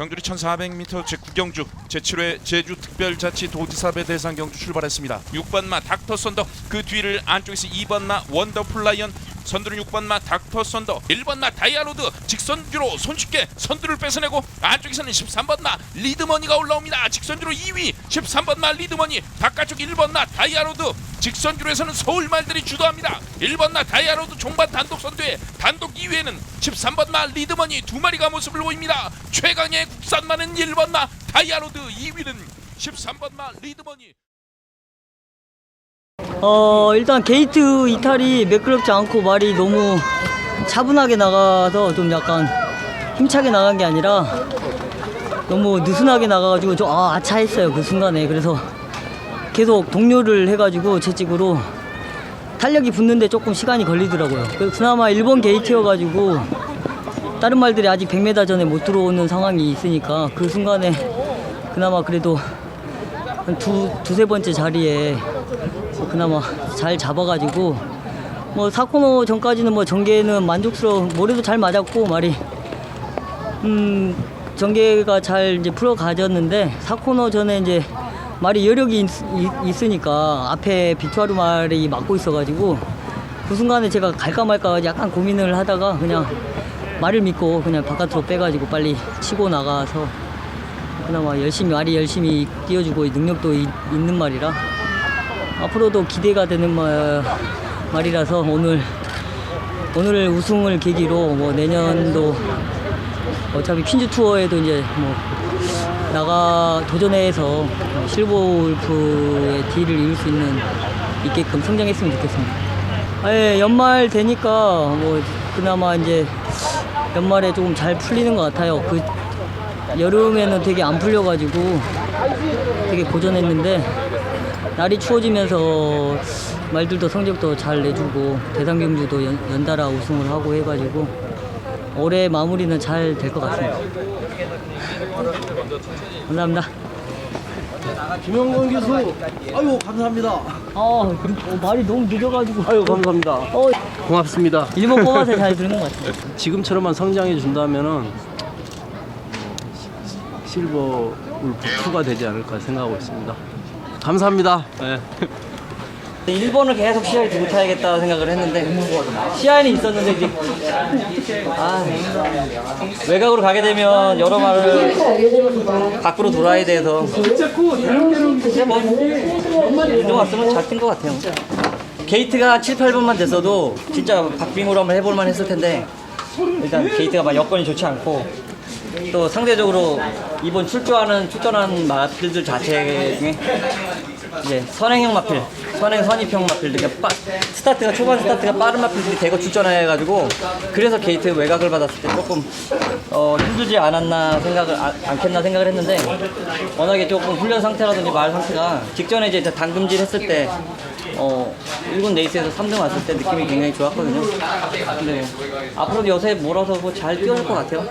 경주리 1400m 제9경주 제7회 제주특별자치도지사배 대상 경주 출발했습니다. 6번마 닥터 썬더 그 뒤를 안쪽에서 2번마 원더풀 라이언 선두는 6번 마 닥터 썬더 1번 마 다이아로드 직선주로 손쉽게 선두를 뺏어내고 안쪽에서는 13번 마 리드머니가 올라옵니다. 직선주로 2위 13번 마 리드머니 바깥쪽 1번 마 다이아로드 직선주로에서는 서울말들이 주도합니다. 1번 마 다이아로드 종반 단독 선두에 단독 2위에는 13번 마 리드머니 두 마리가 모습을 보입니다. 최강의 국산마는 1번 마 다이아로드 2위는 13번 마 리드머니 어 일단 게이트 이탈이 매끄럽지 않고 말이 너무 차분하게 나가서 좀 약간 힘차게 나간 게 아니라 너무 느슨하게 나가가지고 좀 아, 아차했어요 그 순간에. 그래서 계속 동료를 해가지고 채찍으로 탄력이 붙는데 조금 시간이 걸리더라고요. 그래서 그나마 일본 게이트여가지고 다른 말들이 아직 100m 전에 못 들어오는 상황이 있으니까 그 순간에 그나마 그래도 한 두, 두세 번째 자리에 그나마 잘 잡아가지고 뭐 사코노 전까지는 뭐 전개는 만족스러워 모래도 잘 맞았고 말이. 음 전개가 잘 이제 풀어 가졌는데 사코노 전에 이제 말이 여력이 있, 으니까 앞에 비투아루 말이 막고 있어가지고 그 순간에 제가 갈까 말까 약간 고민을 하다가 그냥 말을 믿고 그냥 바깥으로 빼가지고 빨리 치고 나가서 그나마 열심히 말이 열심히 뛰어주고 능력도 이- 있는 말이라 앞으로도 기대가 되는 말, 말이라서 오늘 오늘 우승을 계기로 뭐 내년도 어차피 퀸즈 투어에도 이제 뭐 나가 도전해서 실버 울프의 뒤를 이룰 수 있는 있게끔 성장했으면 좋겠습니다. 예, 연말 되니까 뭐 그나마 이제 연말에 조금 잘 풀리는 것 같아요. 그 여름에는 되게 안 풀려가지고 되게 고전했는데 날이 추워지면서 말들도 성적도 잘 내주고 대상 경주도 연, 연달아 우승을 하고 해가지고 올해 마무리는 잘 될 것 같습니다. 감사합니다. 김영건 교수, 아유 감사합니다. 어, 말이 너무 늦어가지고. 아유 감사합니다. 어, 고맙습니다. 일본 뽑아서 잘 들은 것 같아요. 지금처럼만 성장해 준다면은 실버 울프 2가 되지 않을까 생각하고 있습니다. 감사합니다. 네. 일본을 계속 시야에 두고 타야겠다 생각을 했는데 시야에는 있었는데 이제 아 외곽으로 가게 되면 여러 말을 밖으로 돌아야 돼서 진짜 뭐 왔으면 잘 뛴 것 같아요. 게이트가 7, 8번만 됐어도 진짜 박빙으로 한번 해볼 만 했을 텐데 일단 게이트가 막 여건이 좋지 않고 또 상대적으로 이번 출조하는 출전한 마필들 자체 중에 이제 선행형 마필, 선행 선입형 마필 되게 빠, 스타트가 초반 스타트가 빠른 마필들이 대거 출전해가지고 그래서 게이트 외곽을 받았을 때 조금 어, 힘들지 않았나 생각을 아, 않겠나 생각을 했는데 워낙에 조금 훈련 상태라든지 말 상태가 직전에 이제 당금질 했을 때 어, 1군 레이스에서 3등 왔을 때 느낌이 굉장히 좋았거든요. 근데 앞으로도 요새 몰아서 뭐 잘 뛰어올 것 같아요.